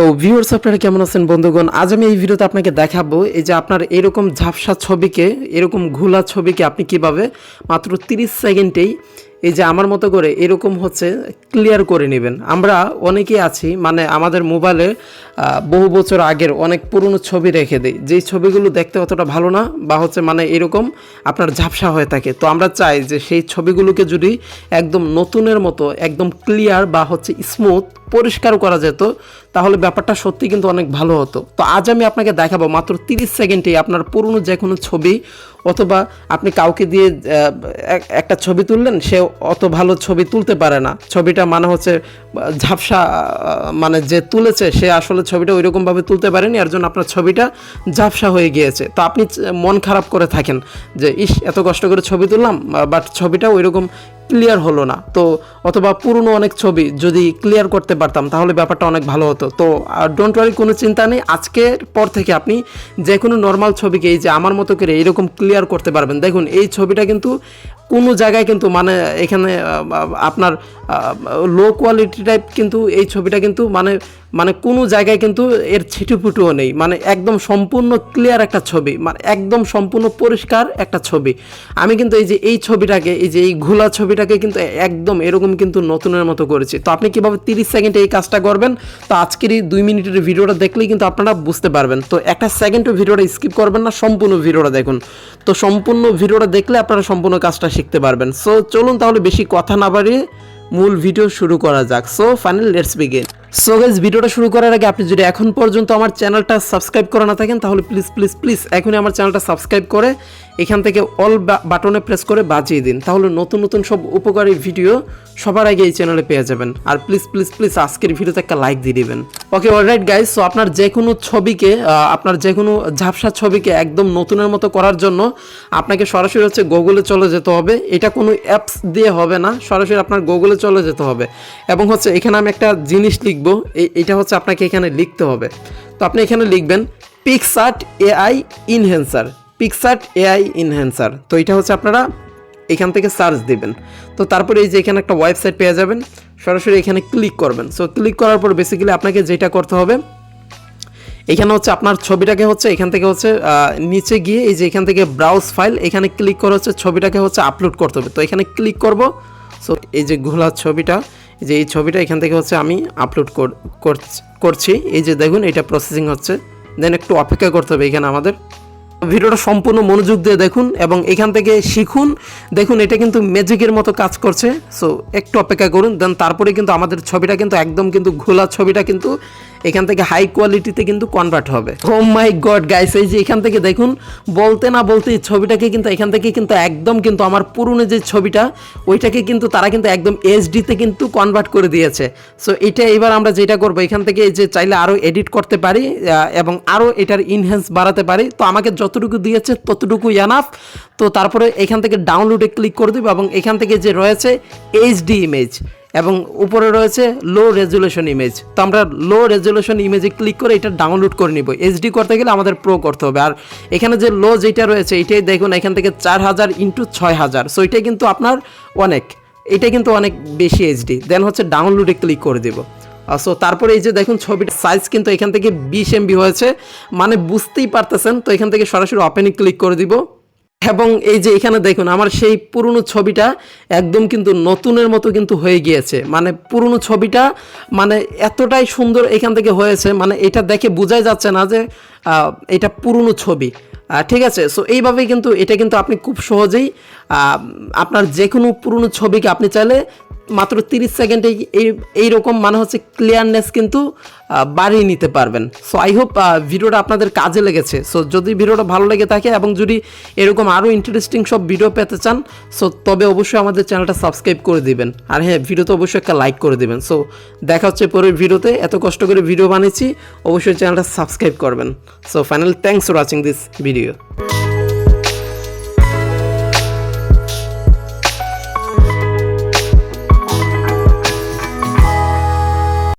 তো ভিউয়ার্স আপনারা কেমন আছেন বন্ধুগণ? আজ আমি এই ভিডিওতে আপনাকে দেখাবো এই যে আপনার এরকম ঝাপসা ছবিকে, এরকম ঘোলা ছবিকে আপনি কীভাবে মাত্র 30 সেকেন্ডেই এই যে আমার মতো করে এরকম হচ্ছে ক্লিয়ার করে নেবেন। আমরা অনেকেই আছি মানে আমাদের মোবাইলে বহু বছর আগের অনেক পুরনো ছবি রেখে দিই। যেই ছবিগুলো দেখতে অতটা ভালো না বা হচ্ছে মানে এরকম আপনার ঝাপসা হয়ে থাকে। তো আমরা চাই যে সেই ছবিগুলোকে যদি একদম নতুনের মতো, একদম ক্লিয়ার বা হচ্ছে স্মুথ পরিষ্কার করা যেত, তাহলে ব্যাপারটা সত্যি কিন্তু অনেক ভালো হতো। তো আজ আমি আপনাকে দেখাবো মাত্র তিরিশ সেকেন্ডেই আপনার পুরনো যে কোনো ছবি, অথবা আপনি কাউকে দিয়ে একটা ছবি তুললেন, সে অত ভালো ছবি তুলতে পারে না। ছবিটা মানে হচ্ছে, ঝাপসা মানে যে তুলেছে, সে আসলে ছবিটা ওইরকমভাবে তুলতে পারেনি, এর জন্য আপনার ছবিটা ঝাপসা হয়ে গিয়েছে। তো আপনি মন খারাপ করে থাকেন যে, ইস, এত কষ্ট করে ছবি তুললাম বাট ছবিটা ওইরকম ক্লিয়ার হলো না। তো অথবা পুরনো অনেক ছবি যদি ক্লিয়ার করতে পারতাম, তাহলে ব্যাপারটা অনেক ভালো হতো। তো ডোন্ট ওয়ারি কোনো চিন্তা নেই। আজকের পর থেকে আপনি যে কোনো নর্মাল ছবিকে এই যে আমার মতো করে এইরকম ক্লিয়ার করতে পারবেন। দেখুন, এই ছবিটা কিন্তু কোনো জায়গায় কিন্তু মানে এখানে আপনার লো কোয়ালিটি টাইপ কিন্তু এই ছবিটা কিন্তু মানে মানে কোনো জায়গায় কিন্তু এর ছিটুপুটুও নেই। মানে একদম সম্পূর্ণ ক্লিয়ার একটা ছবি। মানে একদম সম্পূর্ণ পরিষ্কার একটা ছবি। আমি কিন্তু এই যে এই ছবিটাকে, এই যে এই ঘোলা ছবিটাকে কিন্তু একদম এরকম কিন্তু নতুনের মতো করেছি। তো আপনি কীভাবে তিরিশ সেকেন্ডে এই কাজটা করবেন? তো আজকের এই দুই মিনিটের ভিডিওটা দেখলেই কিন্তু আপনারা বুঝতে পারবেন। তো একটা সেকেন্ডও ভিডিওটা স্কিপ করবেন না, সম্পূর্ণ ভিডিওটা দেখুন। তো সম্পূর্ণ ভিডিওটা দেখলে আপনারা সম্পূর্ণ কাজটা শিখতে পারবেন। সো চলুন তাহলে বেশি কথা না বাড়িয়ে মূল ভিডিও শুরু করা যাক। So final let's begin so guys ভিডিওটা শুরু করার আগে আপনি যদি এখন পর্যন্ত আমার চ্যানেলটা সাবস্ক্রাইব করা না থাকেন, তাহলে প্লিজ প্লিজ প্লিজ এখনই আমার চ্যানেলটা সাবস্ক্রাইব করে এখান থেকে অল বাটনে প্রেস করে বাজিয়ে দিন। তাহলে নতুন নতুন সব উপকারী ভিডিও সবার আগে এই চ্যানেলে পেয়ে যাবেন। আর প্লিজ প্লিজ প্লিজ আজকের ভিডিওতে একটা লাইক দিয়ে দিবেন। ওকে অলরাইট গাইজ সো আপনার যে কোনো ছবিকে আপনার যে কোনো ঝাপসা ছবিকে একদম নতুনের মতো করার জন্য আপনাকে সরাসরি হচ্ছে গুগলে চলে যেতে হবে। এটা কোনো অ্যাপস দিয়ে হবে না, সরাসরি আপনার গুগলে চলে যেতে হবে। এবং হচ্ছে এখানে আমি একটা জিনিস লিখব এটা হচ্ছে আপনাকে এখানে লিখতে হবে। তো আপনি এখানে লিখবেন Picsart AI enhancer Picsart AI enhancer তো এটা হচ্ছে আপনারা এখান থেকে সার্চ দিবেন। তো তারপরে এই যে এখানে একটা ওয়েবসাইট পেয়ে যাবেন। সরাসরি এখানে ক্লিক করবেন। সো ক্লিক করার পর বেসিক্যালি আপনাকে যেটা করতে হবে, এখানে হচ্ছে আপনার ছবিটাকে হচ্ছে এখান থেকে হচ্ছে নিচে গিয়ে এই যে এখান থেকে ব্রাউজ ফাইল এখানে ক্লিক করে হচ্ছে ছবিটাকে হচ্ছে আপলোড করতে হবে। তো এখানে ক্লিক করব। সো এই যে ঘোলা ছবিটা যে এই ছবিটা এখান থেকে হচ্ছে আমি আপলোড করছি এই যে দেখুন, এটা প্রসেসিং হচ্ছে। দেন একটু অপেক্ষা করতে হবে এখানে আমাদের। ভিডিওটা সম্পূর্ণ মনোযোগ দিয়ে দেখুন এবং এখান থেকে শিখুন। দেখুন, এটা কিন্তু ম্যাজিকের মতো কাজ করছে। সো একটু অপেক্ষা করুন দেন তারপরে কিন্তু আমাদের ছবিটা কিন্তু একদম কিন্তু ঘোলা ছবিটা কিন্তু এখান থেকে হাই কোয়ালিটিতে কিন্তু কনভার্ট হবে। ও মাই গড গাইস এই যে এখান থেকে দেখুন, বলতে না বলতে ছবিটাকে কিন্তু এখান থেকে কিন্তু একদম কিন্তু আমার পুরনো যে ছবিটা, ওইটাকে কিন্তু তারা কিন্তু একদম এইচডিতে কিন্তু কনভার্ট করে দিয়েছে। সো এটা এবার আমরা যেটা করব, এখান থেকে যে চাইলে আরও এডিট করতে পারি এবং আরও এটার ইনহ্যান্স বাড়াতে পারি। তো আমাকে যতটুকু দিয়েছে ততটুকু ইয়ানাফ তো তারপরে এখান থেকে ডাউনলোডে ক্লিক করে দেবো, এবং এখান থেকে যে রয়েছে এইচডি ইমেজ এবং উপরে রয়েছে লো রেজুলেশন ইমেজ তো আমরা লো রেজুলেশন ইমেজে ক্লিক করে এটা ডাউনলোড করে নিব। এইচডি করতে গেলে আমাদের প্রো করতে হবে। আর এখানে যে লো যেটা রয়েছে, এটাই দেখুন, এখান থেকে চার হাজার ইন্টু ছয় হাজার। সো এটাই কিন্তু আপনার অনেক। এটা কিন্তু অনেক বেশি এইচডি দেন হচ্ছে ডাউনলোডে ক্লিক করে দেবো। সো তারপরে এই যে দেখুন, ছবিটার সাইজ কিন্তু এখান থেকে বিশ এমবি হয়েছে। মানে বুঝতেই পারতেছেন, তো এখান থেকে সরাসরি ওপেনে ক্লিক করে দিব। এবং এই যে এখানে দেখুন, আমার সেই পুরনো ছবিটা একদম কিন্তু নতুনের মতো কিন্তু হয়ে গিয়েছে। মানে পুরনো ছবিটা মানে এতটাই সুন্দর এখান থেকে হয়েছে মানে এটা দেখে বোঝাই যাচ্ছে না যে এটা পুরনো ছবি। ঠিক আছে? সো এইভাবেই কিন্তু এটা কিন্তু আপনি খুব সহজেই আপনার যে কোনো পুরনো ছবিকে আপনি চাইলে মাত্র তিরিশ সেকেন্ডে এই, এইরকম মানে হচ্ছে ক্লিয়ারনেস কিন্তু বাড়িয়ে নিতে পারবেন। সো আই হোপ ভিডিওটা আপনাদের কাজে লেগেছে। সো যদি ভিডিওটা ভালো লেগে থাকে এবং যদি এরকম আরও ইন্টারেস্টিং সব ভিডিও পেতে চান সো তবে অবশ্যই আমাদের চ্যানেলটা সাবস্ক্রাইব করে দিবেন। আর হ্যাঁ ভিডিওতে অবশ্যই একটা লাইক করে দিবেন। সো দেখা হচ্ছে পরের ভিডিওতে। এত কষ্ট করে ভিডিও বানিয়েছি, অবশ্যই চ্যানেলটা সাবস্ক্রাইব করবেন। So final thanks for watching this video